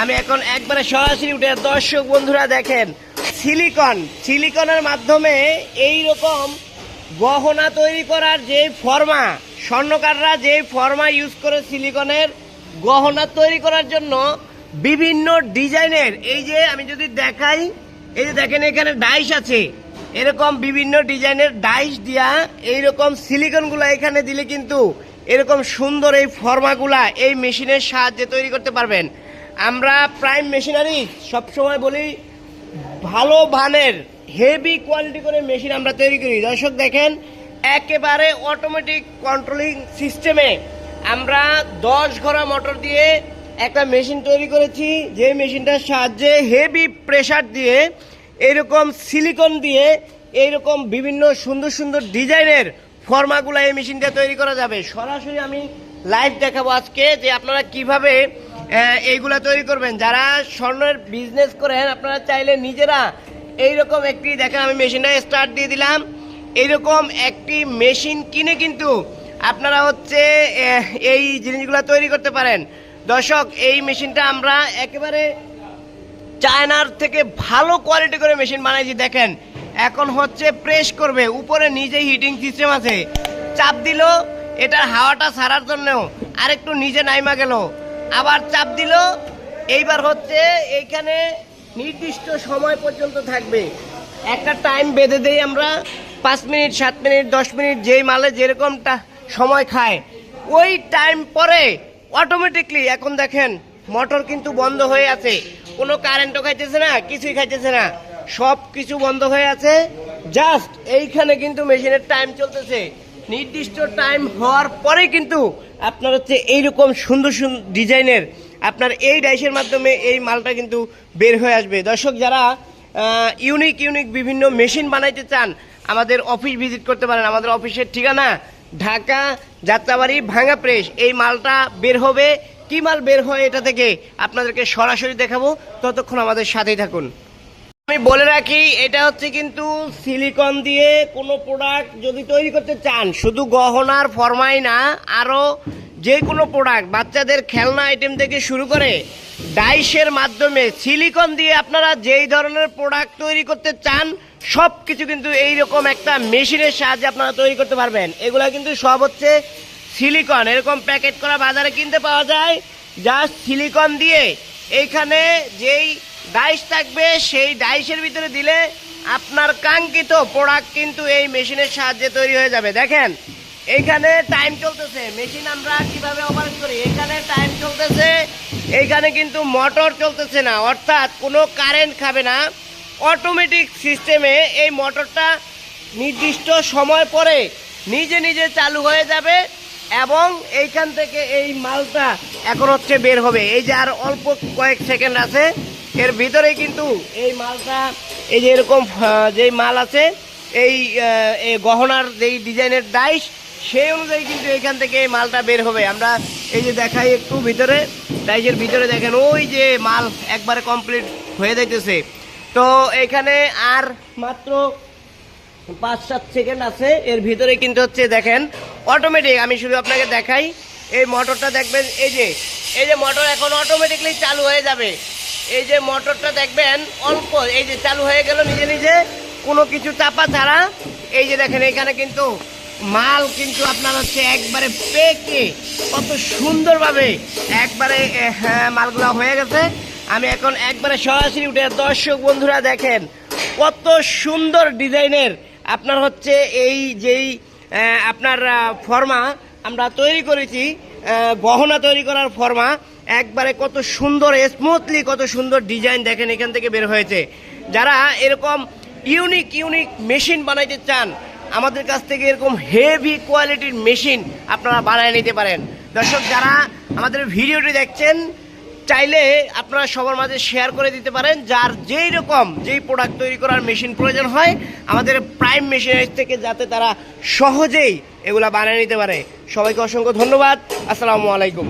আমি এখন একবারে সরাসরি উঠে, দর্শক বন্ধুরা দেখেন সিলিকন সিলিকনের মাধ্যমে এই রকম গহনা তৈরি করার যে ফর্মা, স্বর্ণকাররা যে ফর্মা ইউজ করে সিলিকনের গহনা তৈরি করার জন্য বিভিন্ন ডিজাইনের, এই যে আমি যদি দেখাই, এই যে দেখেন এখানে ডাইস আছে, এরকম বিভিন্ন ডিজাইনের ডাইস দিয়া এই এইরকম সিলিকনগুলো এখানে দিলে কিন্তু এরকম সুন্দর এই ফর্মাগুলা এই মেশিনের সাহায্যে তৈরি করতে পারবেন। আমরা প্রাইম মেশিনারি সবসময় বলি, ভালো মানের হেভি কোয়ালিটি করে মেশিন আমরা তৈরি করি। দর্শক দেখেন, একেবারে অটোমেটিক কন্ট্রোলিং সিস্টেমে আমরা দশ ঘোড়া মোটর দিয়ে একটা মেশিন তৈরি করেছি, যে মেশিনটার সাহায্যে হেভি প্রেসার দিয়ে, এরকম সিলিকন দিয়ে এইরকম বিভিন্ন সুন্দর সুন্দর ডিজাইনের ফর্মাগুলো এই মেশিনটা তৈরি করা যাবে। সরাসরি আমি লাইভ দেখাবো আজকে যে আপনারা কীভাবে এইগুলা তৈরি করবেন। যারা স্বর্ণের বিজনেস করেন, আপনারা চাইলে নিজেরা এইরকম একটি, দেখেন আমি মেশিনটা স্টার্ট দিয়ে দিলাম। এইরকম একটি মেশিন কিনে কিন্তু আপনারা হচ্ছে এই জিনিসগুলো তৈরি করতে পারেন। দর্শক, এই মেশিনটা আমরা একেবারে চায়নার থেকে ভালো কোয়ালিটি করে মেশিন বানাইছি, দেখেন। এখন হচ্ছে প্রেস করবে, উপরে নিজেই হিটিং সিস্টেম আছে। চাপ দিল, এটার হাওয়াটা ছাড়ার জন্য আরেকটু নিজে নাইমা গেল। আবার চাপ দিল। এইবার হচ্ছে এইখানে নির্দিষ্ট সময় পর্যন্ত থাকবে। একটা টাইম বেঁধে দেই আমরা। পাঁচ মিনিট, সাত মিনিট, দশ মিনিট যেই মালে যেরকমটা সময় খায়, ওই টাইম পরে অটোমেটিকলি এখন দেখেন মোটর কিন্তু বন্ধ হয়ে আছে। কোনো কারেন্টও খাইতেছে না, কিছুই খাইতেছে না। সব কিছু বন্ধ হয়ে আছে। জাস্ট এইখানে কিন্তু মেশিনের টাইম চলতেছে। নির্দিষ্ট টাইম হওয়ার পরে কিন্তু আপনার হচ্ছে এইরকম সুন্দর সুন্দর ডিজাইনের আপনার এই ডাইসের মাধ্যমে এই মালটা কিন্তু বের হয়ে আসবে। দর্শক, যারা ইউনিক ইউনিক বিভিন্ন মেশিন বানাইতে চান, আমাদের অফিস ভিজিট করতে পারেন। আমাদের অফিসের ঠিকানা ঢাকা যাত্রাবাড়ি ভাঙা প্রেস এই মালটা বের হবে। কি মাল বের হয় এটা থেকে আপনাদেরকে সরাসরি দেখাবো। ততক্ষণ আমাদের সাথেই থাকুন। আমি বলে রাখি, এটা হচ্ছে কিন্তু সিলিকন দিয়ে কোনো প্রোডাক্ট যদি তৈরি করতে চান, শুধু গহনার ফরমাই না আরও যে কোনো প্রোডাক্ট বাচ্চাদের খেলনা আইটেম থেকে শুরু করে ডাইসের মাধ্যমে সিলিকন দিয়ে আপনারা যেই ধরনের প্রোডাক্ট তৈরি করতে চান সব কিছু কিন্তু এইরকম একটা মেশিনের সাহায্যে আপনারা তৈরি করতে পারবেন। এগুলা কিন্তু সব হচ্ছে সিলিকন এরকম প্যাকেট করা বাজারে কিনতে পাওয়া যায় জাস্ট সিলিকন দিয়ে এইখানে যেই ডাইস থাকবে, সেই ডাইসের ভিতরে দিলে আপনার কাঙ্ক্ষিত প্রোডাক্ট কিন্তু এই মেশিনের সাহায্যে তৈরি হয়ে যাবে। দেখেন, এইখানে টাইম চলতেছে। মেশিন আমরা কীভাবে অপারেট করি? এখানে টাইম চলতেছে, এইখানে কিন্তু মোটর চলতেছে না। অর্থাৎ কোনো কারেন্ট খাবে না। অটোমেটিক সিস্টেমে এই মোটরটা নির্দিষ্ট সময় পরে নিজে নিজে চালু হয়ে যাবে এবং এইখান থেকে এই মালটা এখন হচ্ছে বের হবে। এই যে আর অল্প কয়েক সেকেন্ড আছে এর ভিতরে কিন্তু এই মালটা, এই যে এরকম যেই মাল আছে, এই গহনার যেই ডিজাইনের ডাইস সেই অনুযায়ী কিন্তু এখান থেকে মালটা বের হবে। আমরা এই যে দেখাই একটু ভিতরে ডাইসের ভিতরে দেখেন, ওই যে মাল একবারে কমপ্লিট হয়ে যাইতেছে। তো এখানে আর মাত্র পাঁচ সাত সেকেন্ড আছে। এর ভিতরে কিন্তু হচ্ছে দেখেন অটোমেটিক আমি শুধু আপনাকে দেখাই, এই মোটরটা দেখবেন, এই যে এই যে মোটর এখন অটোমেটিকলি চালু হয়ে যাবে। এই যে মোটরটা দেখবেন অল্প এই যে চালু হয়ে গেল নিজে নিজে কোনো কিছু চাপা ছাড়া। এই যে দেখেন এখানে কিন্তু মাল কিন্তু আপনার হচ্ছে একবারে পেকে কত সুন্দরভাবে একবারে হ্যাঁ, মালগুলো হয়ে গেছে। আমি এখন একবারে সরাসরি উঠে দর্শক বন্ধুরা দেখেন কত সুন্দর ডিজাইনের আপনার হচ্ছে এই যেই আপনার ফর্মা আমরা তৈরি করেছি। গহনা তৈরি করার ফর্মা। একবারে কত সুন্দর স্মুথলি কত সুন্দর ডিজাইন দেখেন, এখান থেকে বের হয়েছে। যারা এরকম ইউনিক ইউনিক মেশিন বানাইতে চান, আমাদের কাছ থেকে এরকম হেভি কোয়ালিটির মেশিন আপনারা বানায় নিতে পারেন। দর্শক, যারা আমাদের ভিডিওটি দেখছেন চাইলে আপনারা সবার মাঝে শেয়ার করে দিতে পারেন, যার যেই রকম যেই প্রোডাক্ট তৈরি করার মেশিন প্রয়োজন হয়, আমাদের প্রাইম মেশিনারি থেকে যাতে তারা সহজেই এগুলা বানিয়ে নিতে পারে। সবাইকে অসংখ্য ধন্যবাদ। আসসালামু আলাইকুম।